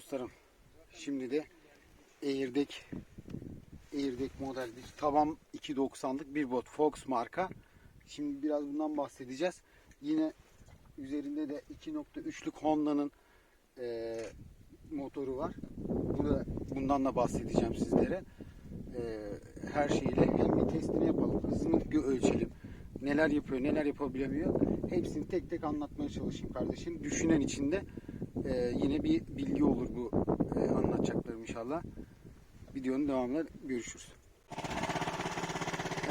dostlarım. Şimdi de Airdek Airdek model bir tavan 2.90'lık bir bot Fox marka. Şimdi biraz bundan bahsedeceğiz. Yine üzerinde de 2.3'lük Honda'nın eee, motoru var. Burada bundan da bahsedeceğim sizlere. Eee, her şeyle hem bir testini yapalım, hızını bir ölçelim. Neler yapıyor, neler yapabiliyor. Hepsini tek tek anlatmaya çalışayım kardeşim. Düşünen içinde eee, yine bir bilgi olur bu eee, anlatacaklarım inşallah. Videonun devamında görüşürüz.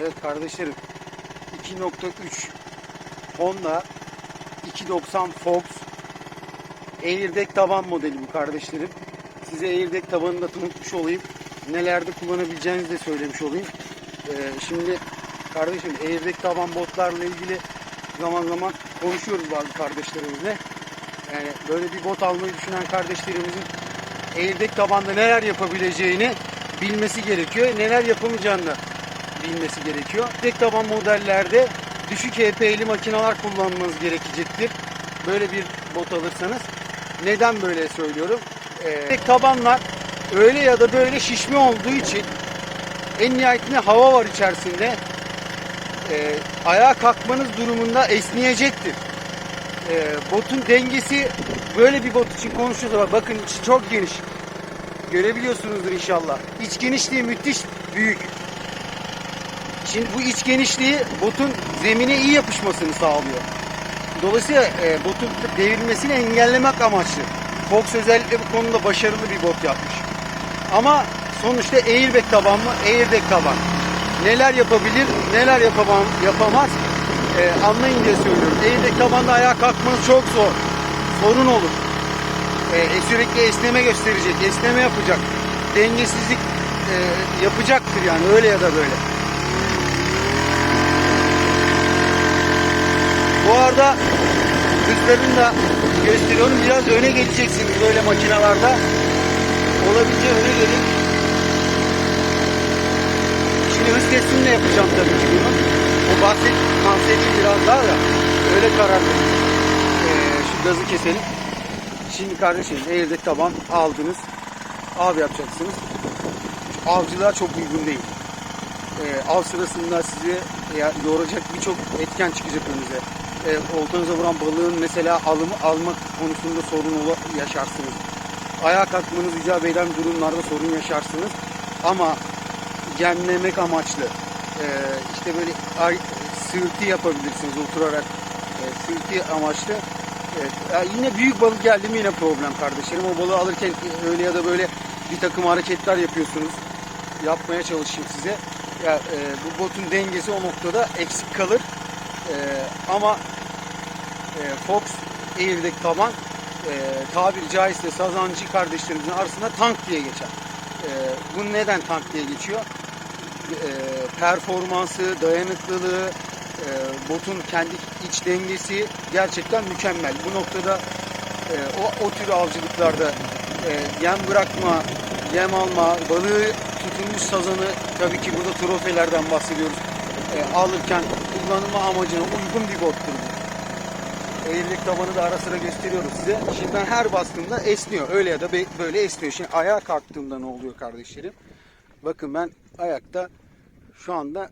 Evet kardeşlerim 2.3 Honda 290 Fox Airdek taban modeli bu kardeşlerim. Size Airdek tabanını da tanıtmış olayım. Nelerde kullanabileceğinizi de söylemiş olayım. Ee, şimdi kardeşim Airdek taban botlarla ilgili zaman zaman konuşuyoruz bazı kardeşlerimizle. Yani böyle bir bot almayı düşünen kardeşlerimizin Airdek tabanda neler yapabileceğini bilmesi gerekiyor. Neler yapamayacağını da bilmesi gerekiyor. Tek taban modellerde düşük HP'li makineler kullanmanız gerekecektir. Böyle bir bot alırsanız. Neden böyle söylüyorum? Ee, tek tabanlar öyle ya da böyle şişme olduğu için en nihayetinde hava var içerisinde. Ee, ayağa kalkmanız durumunda esneyecektir. Ee, botun dengesi böyle bir bot için konuşuyoruz. Bakın içi çok geniş. Görebiliyorsunuzdur inşallah. İç genişliği müthiş büyük. Şimdi bu iç genişliği botun zemine iyi yapışmasını sağlıyor. Dolayısıyla e, botun devrilmesini engellemek amaçlı. Fox özellikle bu konuda başarılı bir bot yapmış. Ama sonuçta airbag taban mı? Airbag taban. Neler yapabilir, neler yapamam, yapamaz e, anlayın diye söylüyorum. Airbag tabanda ayağa kalkmanız çok zor. Sorun olur. E, sürekli esneme gösterecek, esneme yapacak. Dengesizlik e, yapacaktır yani öyle ya da böyle. Bu arada hızlarını da gösteriyorum. Biraz öne geçeceksiniz böyle makinalarda. Olabildiğince öne gelin. Şimdi hız testini de yapacağım tabii ki bunu. Bahset, bahsedeyim biraz daha da öyle karar. Ee, şu gazı keselim. Şimdi kardeşim elde taban aldınız. Av yapacaksınız. Avcılığa çok uygun değil. Ee, av sırasında sizi yoracak birçok etken çıkacak önünüze. Ee, oltanıza vuran balığın mesela alımı almak konusunda sorun yaşarsınız. Ayağa kalkmanız icap eden durumlarda sorun yaşarsınız. Ama gemlemek amaçlı e, işte böyle ay, yapabilirsiniz oturarak e, sırtı amaçlı. Evet, yine büyük balık geldi mi yine problem kardeşlerim. O balığı alırken öyle ya da böyle bir takım hareketler yapıyorsunuz. Yapmaya çalışayım size. Ya, e, bu botun dengesi o noktada eksik kalır. E, ama e, Fox Airdek taban e, tabiri caizse sazancı kardeşlerimizin arasında tank diye geçer. E, bu neden tank diye geçiyor? E, performansı, dayanıklılığı, e, botun kendi iç dengesi gerçekten mükemmel. Bu noktada e, o, o tür avcılıklarda yem bırakma, yem alma, balığı tutulmuş sazanı tabii ki burada trofelerden bahsediyoruz. Alırken kullanılma amacına uygun bir bottur bu. Eğrilik tabanı da ara sıra gösteriyoruz size. Şimdi ben her bastığımda esniyor. Öyle ya da böyle esniyor. Şimdi ayağa kalktığımda ne oluyor kardeşlerim? Bakın ben ayakta şu anda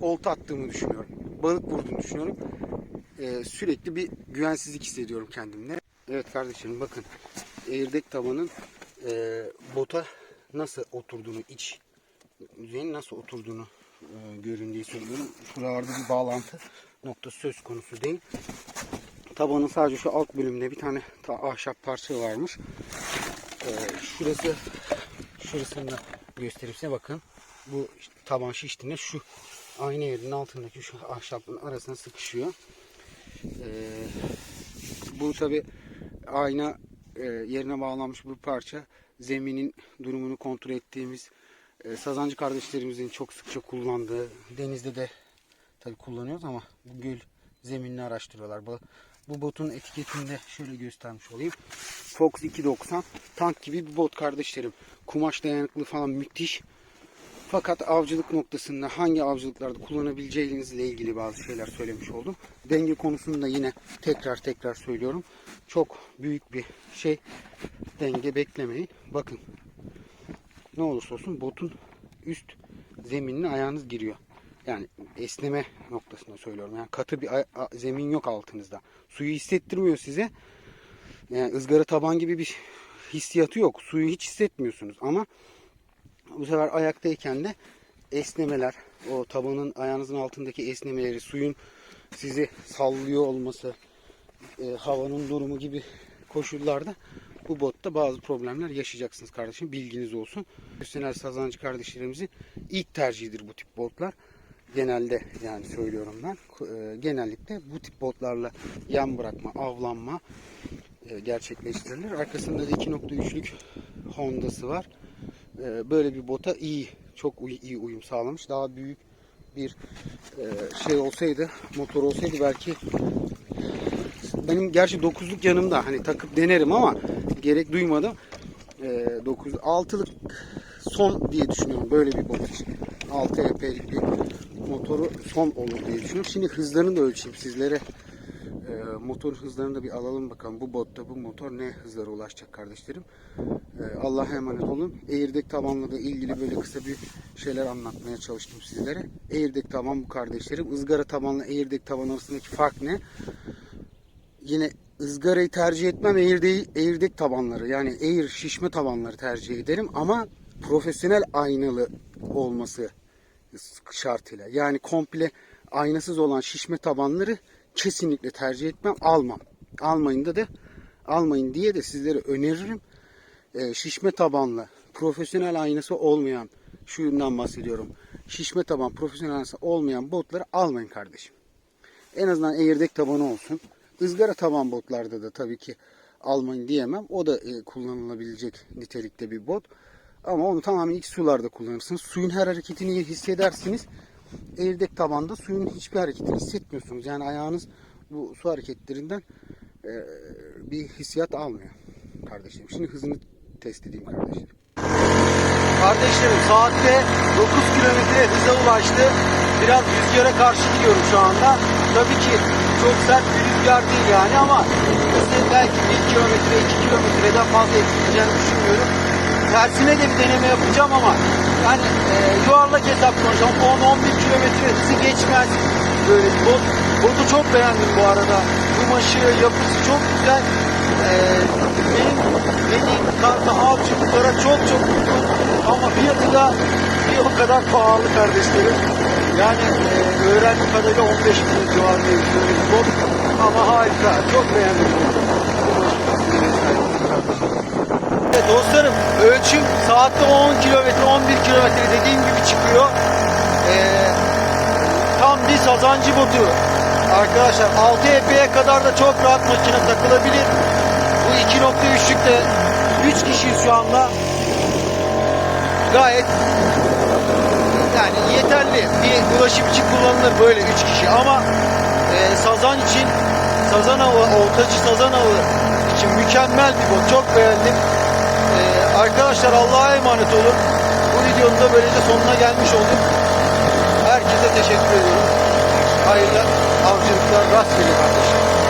olta attığımı düşünüyorum. Balık vurduğunu düşünüyorum. Ee, sürekli bir güvensizlik hissediyorum kendimle. Evet kardeşlerim bakın. Airdek tabanın e, bota nasıl oturduğunu, iç yüzeyin nasıl oturduğunu e, görün diye söylüyorum. Şuralarda bir bağlantı noktası söz konusu değil. Tabanın sadece şu alt bölümünde bir tane ta ahşap parça varmış. Ee, şurası şurasını size bakın. Bu taban şiştiğinde şu aynı yerin altındaki şu ahşapın arasına sıkışıyor. Ee, bu tabi ayna e, yerine bağlanmış bu parça zeminin durumunu kontrol ettiğimiz e, sazancı kardeşlerimizin çok sıkça kullandığı denizde de tabi kullanıyoruz ama bu göl zeminini araştırıyorlar. Bu, bu botun etiketinde şöyle göstermiş olayım. Fox 290 tank gibi bir bot kardeşlerim. Kumaş dayanıklı falan müthiş. Fakat avcılık noktasında hangi avcılıklarda kullanabileceğinizle ilgili bazı şeyler söylemiş oldum. Denge konusunda yine tekrar tekrar söylüyorum. Çok büyük bir şey denge beklemeyin. Bakın ne olursa olsun botun üst zeminine ayağınız giriyor. Yani esneme noktasında söylüyorum. Yani katı bir zemin yok altınızda. Suyu hissettirmiyor size. Yani ızgara taban gibi bir hissiyatı yok. Suyu hiç hissetmiyorsunuz ama bu sefer ayaktayken de esnemeler, o tabanın ayağınızın altındaki esnemeleri, suyun sizi sallıyor olması, e, havanın durumu gibi koşullarda bu botta bazı problemler yaşayacaksınız kardeşim. Bilginiz olsun. Profesyonel sazancı kardeşlerimizin ilk tercihidir bu tip botlar. Genelde yani söylüyorum ben. E, genellikle bu tip botlarla yan bırakma, avlanma e, gerçekleştirilir. Arkasında da 2.3'lük Honda'sı var. E, böyle bir bota iyi, çok iyi uyum sağlamış. Daha büyük bir e, şey olsaydı, motor olsaydı belki benim gerçi 9'luk yanımda hani takıp denerim ama gerek duymadım. E, 9 6'lık son diye düşünüyorum böyle bir bot için. 6 EP'lik bir motoru son olur diye düşünüyorum. Şimdi hızlarını da ölçeyim sizlere. E, motor hızlarını da bir alalım bakalım. Bu botta bu motor ne hızlara ulaşacak kardeşlerim. E, Allah'a emanet olun. Airdek tabanla da ilgili böyle kısa bir şeyler anlatmaya çalıştım sizlere. Airdek taban bu kardeşlerim. Izgara tabanla airdek taban arasındaki fark ne? Yine ızgarayı tercih etmem airdek, airdek tabanları yani air şişme tabanları tercih ederim ama profesyonel aynalı olması şartıyla. Yani komple aynasız olan şişme tabanları kesinlikle tercih etmem, almam. Almayın da de almayın diye de sizlere öneririm. Ee, şişme tabanlı, profesyonel aynası olmayan, şundan bahsediyorum. Şişme taban, profesyonel aynası olmayan botları almayın kardeşim. En azından airdek tabanı olsun. Izgara taban botlarda da tabii ki almayın diyemem. O da e, kullanılabilecek nitelikte bir bot. Ama onu tamamen ilk sularda kullanırsınız. Suyun her hareketini hissedersiniz. Airdek tabanda suyun hiçbir hareketini hissetmiyorsunuz. Yani ayağınız bu su hareketlerinden e, bir hissiyat almıyor kardeşlerim. Şimdi hızını test edeyim kardeşlerim. Kardeşlerim saatte 9 kilometre hıza ulaştı. Biraz rüzgara karşı gidiyorum şu anda. Tabii ki çok sert bir rüzgar değil yani ama hızı belki 1 kilometre 2 kilometreden fazla etkileyeceğini düşünmüyorum. Tersine de bir deneme yapacağım ama yani e, yuvarlak hesap konuşacağım 10-11 kilometre hızı geçmez böyle bot. Botu çok beğendim bu arada. Kumaşı, yapısı çok güzel. E, benim dediğim tarzda avcılıklara çok çok uygun ama fiyatı da bir o kadar pahalı kardeşlerim. Yani e, öğrendiğim kadarıyla 15 bin civarında bir bot ama harika. Çok beğendim. Evet dostlarım ölçüm saatte 10 kilometre 11 kilometre dediğim gibi çıkıyor. Ee, tam bir sazancı botu. Arkadaşlar 6 EP'ye kadar da çok rahat makine takılabilir. Bu 2.3'lükte 3 kişiyiz şu anda. Gayet yani yeterli bir ulaşım için kullanılır böyle 3 kişi ama e, sazan için sazan avı, oltacı sazan avı için mükemmel bir bot. Çok beğendim. Arkadaşlar Allah'a emanet olun. Bu videonun da böylece sonuna gelmiş olduk. Herkese teşekkür ediyorum. Hayırlı avcılıklar rastgele kardeşler.